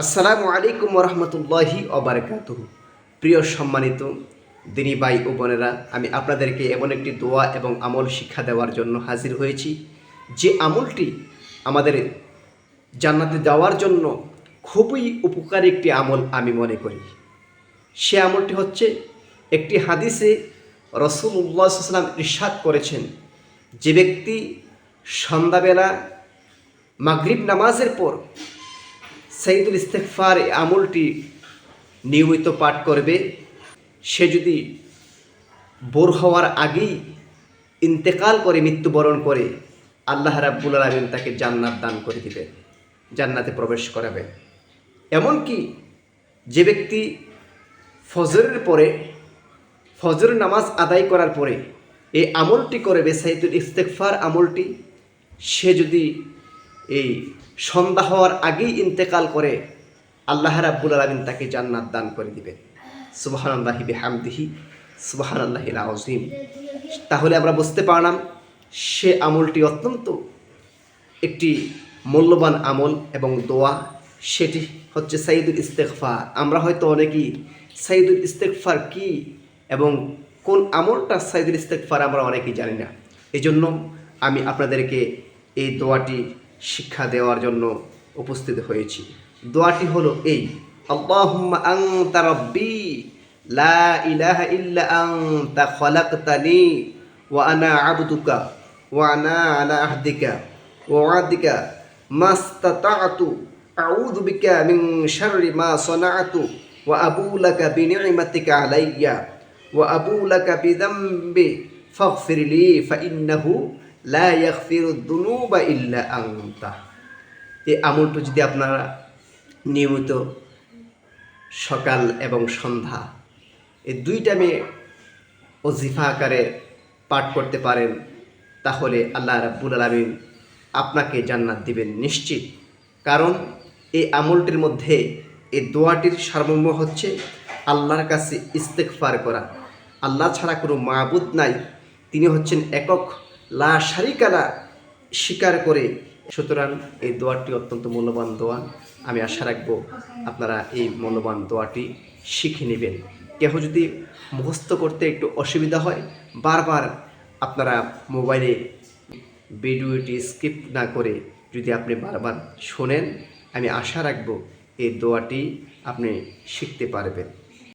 আসসালামু আলাইকুম রহমতুল্লাহি অবরকাত প্রিয় সম্মানিত দিনী ভাই ও বোনেরা, আমি আপনাদেরকে এমন একটি দোয়া এবং আমল শিক্ষা দেওয়ার জন্য হাজির হয়েছি। যে আমলটি আমাদের জান্নাতে যাওয়ার জন্য খুবই উপকারী একটি আমল আমি মনে করি। সে আমলটি হচ্ছে একটি হাদিসে রসুল্লাহ সাল্লাম ইরশাদ করেছেন, যে ব্যক্তি সন্ধ্যাবেলা মাগরিব নামাজের পর সাইদুল ইস্তেকফার এই আমলটি নিয়মিত পাঠ করবে। সে যদি বোর হওয়ার আগেই ইন্তেকাল করে, মৃত্যুবরণ করে, আল্লাহ রাব্বুল আলমিন তাকে জান্নাত দান করে দিবেন, জান্নাতে প্রবেশ করাবেন। এমনকি যে ব্যক্তি ফজরের পরে ফজর নামাজ আদায় করার পরে এই আমলটি করবে, সাইদুল ইস্তেকফার আমলটি, সে যদি এই সন্ধ্যা হওয়ার আগেই ইন্তেকাল করে আল্লাহ রাব্বুল আলমিন তাকে জান্নাত দান করে দিবেন। সুবাহান আল্লাহি বিহামদিহি সুবাহান আল্লাহিল আজিম তাহলে আমরা বুঝতে পারলাম, সে আমলটি অত্যন্ত একটি মূল্যবান আমল এবং দোয়া। সেটি হচ্ছে সাইদুল ইস্তেকফার আমরা হয়তো অনেকেই সাইদুল ইস্তেকফার কি এবং কোন আমলটা সাইদুল ইস্তেকফার আমরা অনেকেই জানি না। এই জন্য আমি আপনাদেরকে এই দোয়াটি শিক্ষা দেওয়ার জন্য উপস্থিত হয়েছি। দোয়াটি হলো এই, আল্লাহুম্মা আনতা রাব্বি, লা ইলাহা ইল্লা আনতা খলাকতানি, ওয়া আনা আবদুকা, ওয়া আনা আলা আহদিকা, ওয়া ওয়াদিকা, মাস্তাতাতু, আউযু বিকা মিন শাররি মা সানাআতু ওয়া আবু লাকা বিনি'মাতিকা আলাইয়া, ওয়া আবু লাকা আনতা। এই আমলটা যদি আপনারা নিয়মিত সকাল এবং সন্ধ্যা এই দুই টাইমে অজিফা আকারে পাঠ করতে পারেন, তাহলে আল্লাহ রাব্বুল আলমিন আপনাকে জান্নাত দিবেন নিশ্চিত। কারণ এই আমলটির মধ্যে এই দোয়াটির সারমর্ম হচ্ছে আল্লাহর কাছে ইস্তেকফার করা। আল্লাহ ছাড়া কোনো মাবুদ নাই, তিনি হচ্ছেন একক লা শারিকালা স্বীকার করে। সুতরাং এই দোয়াটি অত্যন্ত মূল্যবান দোয়া। আমি আশা রাখব আপনারা এই মূল্যবান দোয়াটি শিখে নেবেন। কেহ যদি মুখস্থ করতে একটু অসুবিধা হয়, বারবার আপনারা মোবাইলে ভিডিওটি স্কিপ না করে যদি আপনি বারবার শোনেন, আমি আশা রাখব এই দোয়াটি আপনি শিখতে পারবেন।